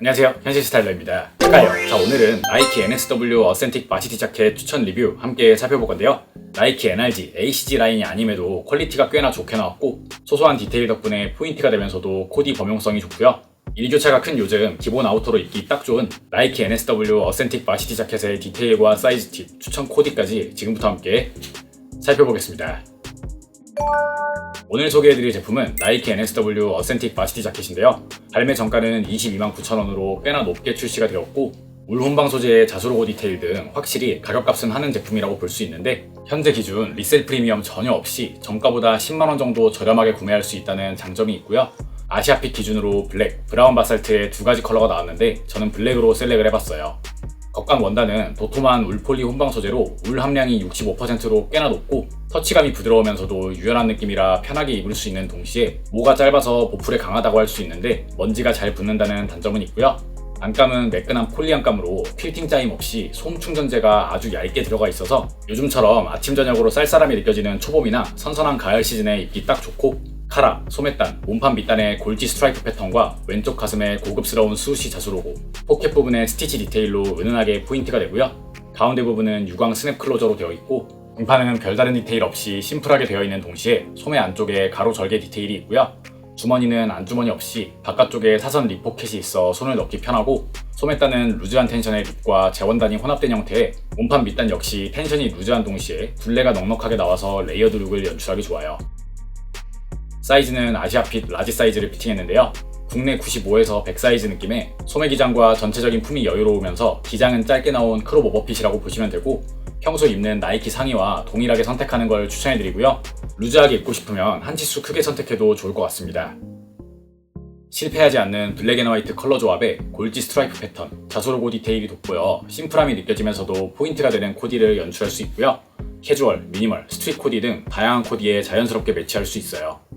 안녕하세요. 현실 스타일러입니다. 축하해요. 자 오늘은 나이키 NSW 어센틱 바시티 자켓 추천 리뷰 함께 살펴볼 건데요. 나이키 NRG, ACG 라인이 아님에도 퀄리티가 꽤나 좋게 나왔고 소소한 디테일 덕분에 포인트가 되면서도 코디 범용성이 좋고요. 일교차가 큰 요즘 기본 아우터로 입기 딱 좋은 나이키 NSW 어센틱 바시티 자켓의 디테일과 사이즈 팁, 추천 코디까지 지금부터 함께 살펴보겠습니다 오늘 소개해드릴 제품은 나이키 NSW 어센틱 바시티 자켓인데요. 발매 정가는 22만 9천원으로 꽤나 높게 출시가 되었고 울 혼방 소재의 자수로고 디테일 등 확실히 가격값은 하는 제품이라고 볼 수 있는데 현재 기준 리셀 프리미엄 전혀 없이 정가보다 10만원 정도 저렴하게 구매할 수 있다는 장점이 있고요. 아시아핏 기준으로 블랙, 브라운 바살트의 두 가지 컬러가 나왔는데 저는 블랙으로 셀렉을 해봤어요. 겉감 원단은 도톰한 울폴리 혼방 소재로 울 함량이 65%로 꽤나 높고 터치감이 부드러우면서도 유연한 느낌이라 편하게 입을 수 있는 동시에 모가 짧아서 보풀에 강하다고 할 수 있는데 먼지가 잘 붙는다는 단점은 있고요. 안감은 매끈한 폴리 안감으로 필팅 짜임 없이 솜 충전재가 아주 얇게 들어가 있어서 요즘처럼 아침 저녁으로 쌀쌀함이 느껴지는 초봄이나 선선한 가을 시즌에 입기 딱 좋고 카라, 소매단, 몸판 밑단의 골지 스트라이프 패턴과 왼쪽 가슴에 고급스러운 수시 자수 로고, 포켓 부분에 스티치 디테일로 은은하게 포인트가 되고요. 가운데 부분은 유광 스냅 클로저로 되어 있고 등판은 별다른 디테일 없이 심플하게 되어 있는 동시에 소매 안쪽에 가로 절개 디테일이 있고요. 주머니는 안주머니 없이 바깥쪽에 사선 립 포켓이 있어 손을 넣기 편하고 소매 단은 루즈한 텐션의 립과 재원단이 혼합된 형태에 몸판 밑단 역시 텐션이 루즈한 동시에 둘레가 넉넉하게 나와서 레이어드 룩을 연출하기 좋아요. 사이즈는 아시아핏 라지 사이즈를 피팅했는데요. 국내 95에서 100 사이즈 느낌의 소매 기장과 전체적인 품이 여유로우면서 기장은 짧게 나온 크롭 오버핏이라고 보시면 되고 평소 입는 나이키 상의와 동일하게 선택하는 걸 추천해드리고요. 루즈하게 입고 싶으면 한 치수 크게 선택해도 좋을 것 같습니다. 실패하지 않는 블랙 앤 화이트 컬러 조합에 골지 스트라이프 패턴, 자수로고 디테일이 돋보여 심플함이 느껴지면서도 포인트가 되는 코디를 연출할 수 있고요. 캐주얼, 미니멀, 스트릿 코디 등 다양한 코디에 자연스럽게 매치할 수 있어요.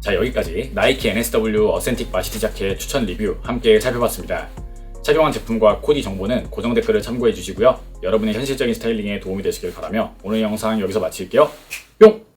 자 여기까지 나이키 NSW 어센틱 바시티 자켓 추천 리뷰 함께 살펴봤습니다. 착용한 제품과 코디 정보는 고정 댓글을 참고해 주시고요. 여러분의 현실적인 스타일링에 도움이 되시길 바라며 오늘 영상 여기서 마칠게요. 뿅!